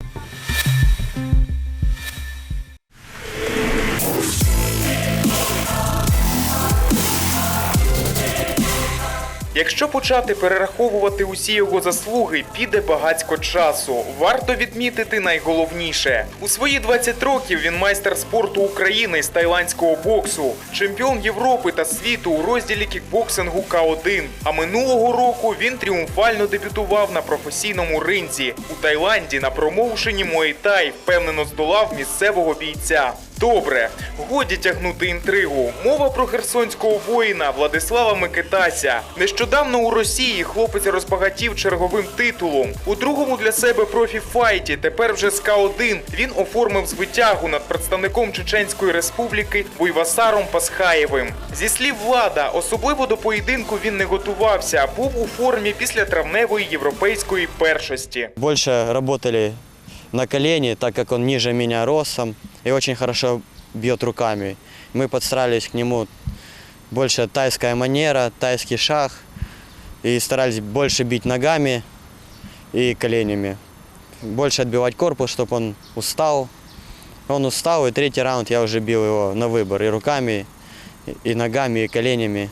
you Якщо почати перераховувати усі його заслуги, піде багацько часу. Варто відмітити найголовніше. У свої 20 років він майстер спорту України з тайландського боксу, чемпіон Європи та світу у розділі кікбоксингу К1. А минулого року він тріумфально дебютував на професійному ринзі у Таїланді на промоушені Муейтай, впевнено здолав місцевого бійця. Добре, годі тягнути інтригу. Мова про херсонського воїна Владислава Микитася. Нещодавно у Росії хлопець розбагатів черговим титулом. У другому для себе профі-файті, тепер вже з К1, він оформив звитягу над представником Чеченської республіки Буйвасаром Пасхаєвим. Зі слів влада, особливо до поєдинку він не готувався, був у формі після травневої європейської першості. Больше работали на колени, так как он ниже меня ростом и очень хорошо бьет руками. Мы подстраивались к нему больше тайская манера, тайский шаг и старались больше бить ногами и коленями. Больше отбивать корпус, чтобы он устал. Он устал, и третий раунд я уже бил его на выбор и руками, и ногами, и коленями.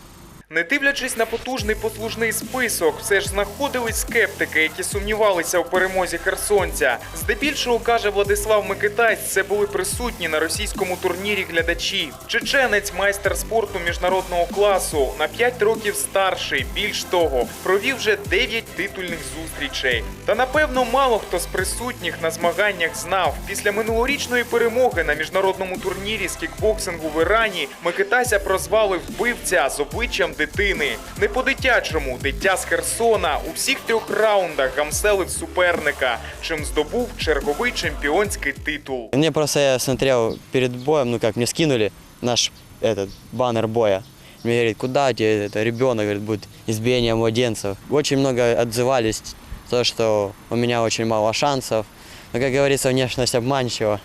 Не дивлячись на потужний послужний список, все ж знаходились скептики, які сумнівалися у перемозі херсонця. Здебільшого каже Владислав Микитась, це були присутні на російському турнірі глядачі. Чеченець, майстер спорту міжнародного класу, на 5 років старший. Більш того, провів вже 9 титульних зустрічей. Та напевно мало хто з присутніх на змаганнях знав. Після минулорічної перемоги на міжнародному турнірі з кікбоксингу в Ірані Микитася прозвали вбивця з обличчям дитини. Не по-дитячому, дитя з Херсона у всіх трьох раундах гамселив суперника, чим здобув черговий чемпіонський титул. Мне просто я смотрел перед боем, ну как, мне скинули наш этот баннер боя. Мне говорит, куда тебе это ребенок, говорит, будет избиение младенцев. Очень много отзывались, то, что у меня очень мало шансов. Но, как говорится, внешность обманчива.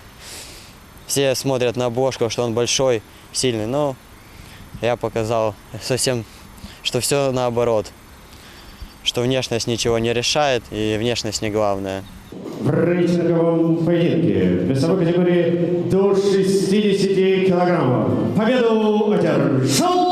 Все смотрят на Бошку, что он большой, сильный, но я показал совсем, что все наоборот. Что внешность ничего не решает и внешность не главное. В рейтинговом поединке весовой категории до 60 килограммов. Победу одержал